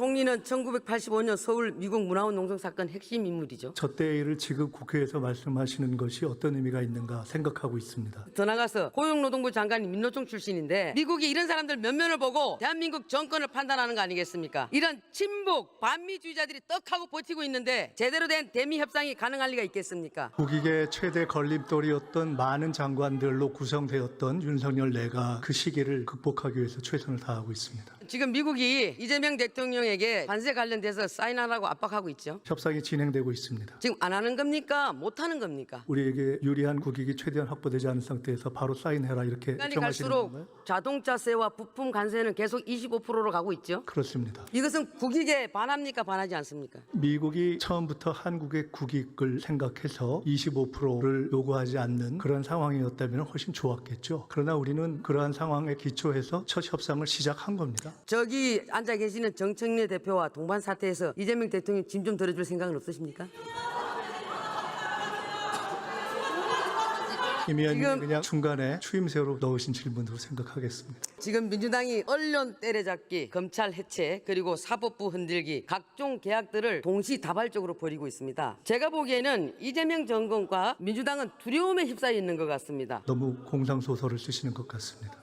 총리는 1985년 서울 미국 문화원 농성 사건 핵심 인물이죠. 저 때의 일을 지금 국회에서 말씀하시는 것이 어떤 의미가 있는가 생각하고 있습니다. 더 나가서 고용노동부 장관이 민노총 출신인데 미국이 이런 사람들 면면을 보고 대한민국 정권을 판단하는 거 아니겠습니까? 이런 친북 반미주의자들이 떡하고 버티고 있는데 제대로 된 대미 협상이 가능할 리가 있겠습니까? 국익의 최대 걸림돌이었던 많은 장관들로 구성되었던 윤석열 내가 그 시기를 극복하기 위해서 최선을 다하고 있습니다. 지금 미국이 이재명 대통령에게 관세 관련돼서 사인하라고 압박하고 있죠. 협상이 진행되고 있습니다. 지금 안 하는 겁니까? 못 하는 겁니까? 우리에게 유리한 국익이 최대한 확보되지 않은 상태에서 바로 사인해라 이렇게 시간이 정하시는 갈수록 건가요? 자동차세와 부품 관세는 계속 25%로 가고 있죠. 그렇습니다. 이것은 국익에 반합니까? 반하지 않습니까? 미국이 처음부터 한국의 국익을 생각해서 25%를 요구하지 않는 그런 상황이었다면 훨씬 좋았겠죠. 그러나 우리는 그러한 상황에 기초해서 첫 협상을 시작한 겁니다. 저기 앉아 계시는 정청래 대표와 동반 사태에서 이재명 대통령 짐좀 덜어줄 생각은 없으십니까? 김 의원님 그냥 중간에 추임새로 넣으신 질문으로 생각하겠습니다. 지금 민주당이 언론 때려잡기, 검찰 해체, 그리고 사법부 흔들기, 각종 계약들을 동시다발적으로 벌이고 있습니다. 제가 보기에는 이재명 정권과 민주당은 두려움에 휩싸여 있는 것 같습니다. 너무 공상소설을 쓰시는 것 같습니다.